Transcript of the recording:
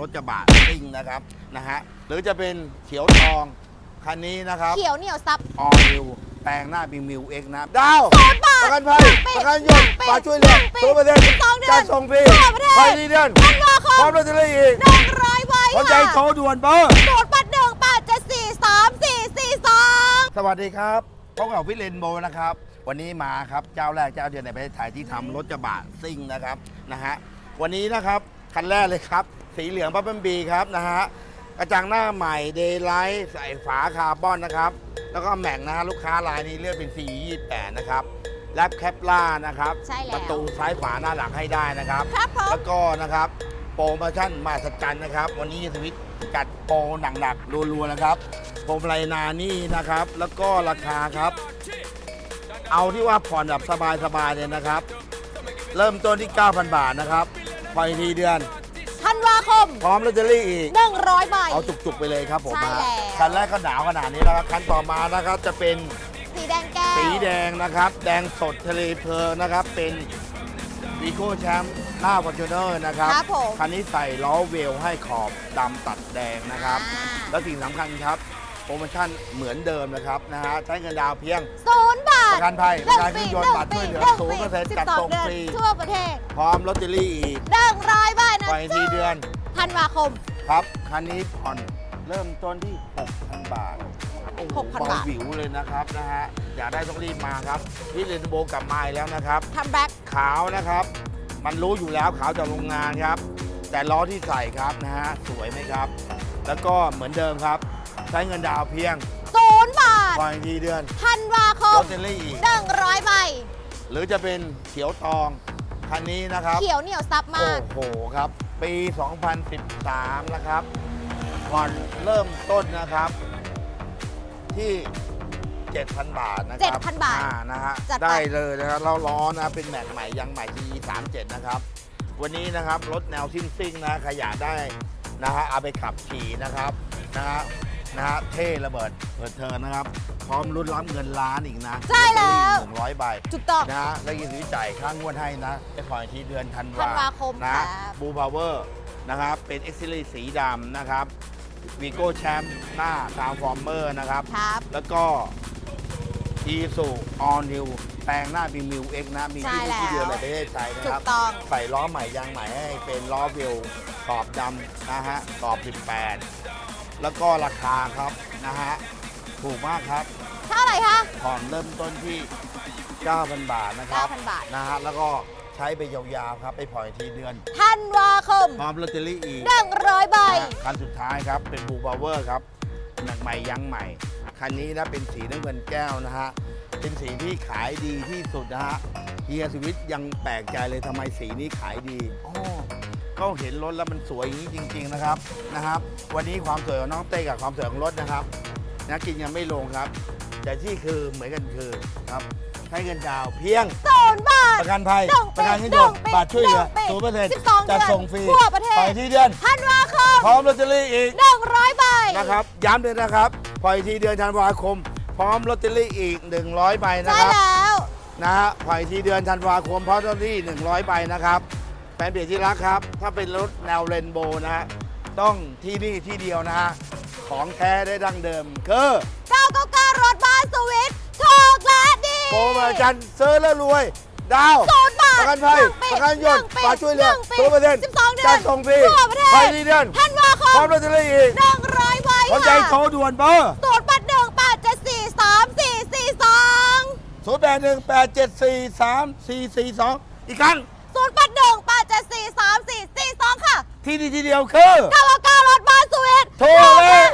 รถกระบะซิ่งนะครับนะฮะหรือจะเป็นเขียวทองคันนี้นะครับเขียวเหนียวซับ ออนิวแปลงหน้าบีมิวเอ็กนะดาวศูนย์บาทประกันภัยหนึ่งปีประกันยนต์หนึ่งปีฝากช่วยเหลือหนึ่งปีศูนย์เปอร์เซ็นต์สิบสองเดือนจัดส่งฟรีทั่วประเทศ ภายในเดือนธันวาคพร้อมมรถจะได้อีกหนึ่งร้อยใบสนใจค่ะโทรด่วนเบอร์ ศูนย์แปดหนึ่งแปดเจ็ดสี่สามสี่สี่สอง สวัสดีครับพบกับวิเลนโบนะครับ วันนี้มาครับเจ้าแรกเจ้าเดียวในประเทศไทยที่ทำรถกระบะซิ่งนะครับนะฮะวันนี้นะครับคันแรกเลยครับ สีเหลืองปั๊บเบิ้ลบีครับนะฮะกระจังหน้าใหม่เดย์ไลท์ใส่ฝาคาร์บอนนะครับ แล้วก็แม็กนะฮะลูกค้ารายนี้เลือกเป็น 428 นะครับแลปแคปล่านะครับใช่แล้ว ประตูซ้ายขวาหน้าหลังให้ได้นะครับ ครับผม แล้วก็นะครับ โปรโมชั่นมาสัจจันนะครับ วันนี้สวิตจัดโปรหนักๆรัวๆนะครับโปรไรนานี่นะครับ แล้วก็ราคาครับ เอาที่ว่าผ่อนแบบสบายๆเลยนะครับ เริ่มต้นที่ 9,000 บาทนะครับผ่อนอีกทีเดือนธัน วาคม พร้อมลอตเตอรี่อีกหนึ่งร้อยใบ เอาจุกๆไปเลยครับผมใช่นะแล้ว คันแรกก็หนาวขนาดนี้แล้วครับคันต่อมานะครับจะเป็นสีแดงแก้วสีแดงนะครับ แดงสดทะเลเพลิงนะครับ เป็นวีโก้แชมป์หน้าฟอร์จูเนอร์นะครับ ครับผม คันนี้ใส่ล้อเวลให้ขอบดำตัดแดงนะครับ อ่า แล้วสิ่งสำคัญครับ โปรโมชั่นเหมือนเดิมนะครับนะฮะใช้เงินดาวน์เพียง ศูนย์บาทประกันภัยหนึ่งประกันปีเครื่องยนต์บัตรช่วยเหลือหนึ่งศูนปีย์เปอร์เซ็นต์สิบจัดสอส่งเดือนฟรี ทั่วประเทศพร้อมลอตเตอรี่อีก หนึ่งร้อยใบนะ ปล่อยทีเดือนธันวาคม ครับ คันนี้ผ่อนเริ่มต้นที่ 6,000 บาทโอ้โห6,000เบาบาท วิวเลยนะครับนะฮะ อยากได้ต้องรีบมาครับ พี่เรนโบกลับมาอีกแล้วนะครับทำแบ็คขาวนะครับ มันรู้อยู่แล้วขาวจากโรงงานครับ แต่ล้อที่ใส่ครับนะฮะ สวยไหมครับ แล้วก็เหมือนเดิมครับ ใช้เงินดาวน์เพียงศูนย์บาทก่อนอีกทีเดือนธันวาคลมอตเตอรี่อีกหนึ่งร้อยใบหรือจะเป็นเขียวทอง คันนี้นะครับ เขียวเหนียวซับโอ้มากโหครับ ปี 2013 นะครับผ่อนเริ่มต้นนะครับ ที่ 7,000 บาทนะครับ7,000บาทอ่นะฮะจัดไป ได้เลยนะครับเราล้อนะเป็นแม็กใหม่ยังใหม่ TE 37 นะครับ วันนี้นะครับ รถแนวซิ่งซิ่งๆนะขยะได้นะฮะเอาไปขับขี่นะครับนะฮะ นะฮะเท่ระเบิดเปิดเทิร์นนะครับ พร้อมรุ่นรับเงินล้านอีกนะใช่แล้ว หนึ่งร้อยใบถูกต้อง นะฮะแล้วยินดีจ่ายค่างวดให้นะไปผ่อนอีกทีเดือนธันธันวาคมนะครับบูพาวเวอร์นะครับ เป็นเอ็กซิลีสีดำนะครับวีโก้แชมป์หน้าทางฟอร์เมอร์นะครับ ครับ แล้วก็อีสูออนิวแปลงหน้าบีมิวเอ็กนะ มีที่ใช่แล้วที่เดียวในประเทศไทยนะถูครับ กต้อง ใส่ล้อใหม่ยางใหม่ให้เป็นล้อเวลขอบดำนะฮะขอบ 18 แล้วก็ราคาครับนะฮะถูกมากครับเท่าไหร่คะ ผ่อนเริ่มต้นที่ 9,000 บาทนะครับ9,000บาท นะฮะแล้วก็ใช้ไปยาวๆครับไปผ่อนอีกทีเดือนธันวาคมพร้อมลอตเตอรี่อีก หนึ่งร้อยใบ นะฮะคันสุดท้ายครับ เป็นบูบาวเวอร์ครับหนักใหม่ยังใหม่ คันนี้นะเป็นสีน้ำเงินแก้วนะฮะ เป็นสีที่ขายดีที่สุดนะฮะเฮียสวิตยังแปลกใจเลยทำไมสีนี้ขายดี อ๋อ ก็เห็นรถแล้วมันสวยอย่างนี้จริง ๆนะครับนะครับ วันนี้ความสวยของน้องเต้กับความสวยของรถนะครับนะกินยังไม่ลงครับ แต่ที่คือเหมือนกันคือครับใช้เงินดาวน์เพียง ศูนย์บาท ประกันภัยหนึ่งปปีระกันเครื่องยนต์หนึ่งปีบัตรช่วยเหลือหนึ่งปีศูนย์เปอร์เซ็นต์สิบสองเดือนจัดส่งฟรีทั่วประเทศ ปล่อยทีเดือน ธันวาคมพร้อมลอตเตอรี่อีก หนึ่งร้อยใบ นะครับ ย้ำเลยนะครับ ปล่อยทีเดือนธันวาคม พร้อมลอตเตอรี่อีก 100ใบนะใช่ครับ แล้ว นะฮะปล่อยทีเดือนธันวาคมพร้อมลอตเตอรี่ 100ใบนะครับแฟ นเพจที่รักครับ ถ้าเป็นรถแนวเรนโบว์นะฮะต้องที่นี่ที่เดียวนะฮะของแท้ได้ดั้งเดิมคือ999รถบ้านสวิตถูกและดีโปรโมชั่นซื้อแล้วรวย ดาวศูนย์บาทประกันภัยหนึ่งปีประกันยนต์หงปีฝากช่วยเหลือหนึ่งปีศูนย์เปอร์เซ็นต์สิบสองเดือนจัดส่งฟรีทั่วประเทศภายในเดือนธันวาคพร้อมมลอตเตอรี่อีกหนึ่งร้อยใบสนใจค่ะโทรด่วนเบอร์ศูนย์แปดหนึ่งแปดเจ็ดสี่สามสี่สี่สอง0 8 1 8 7 4 3 4 4 2อีกครั้งศูนย์แปดหนึ่งแปดเจ็ ดสี่สามสี่สี่สองค่ะที่นี่ทีเดียวคือ999รถบ้านสวิตโทรเลย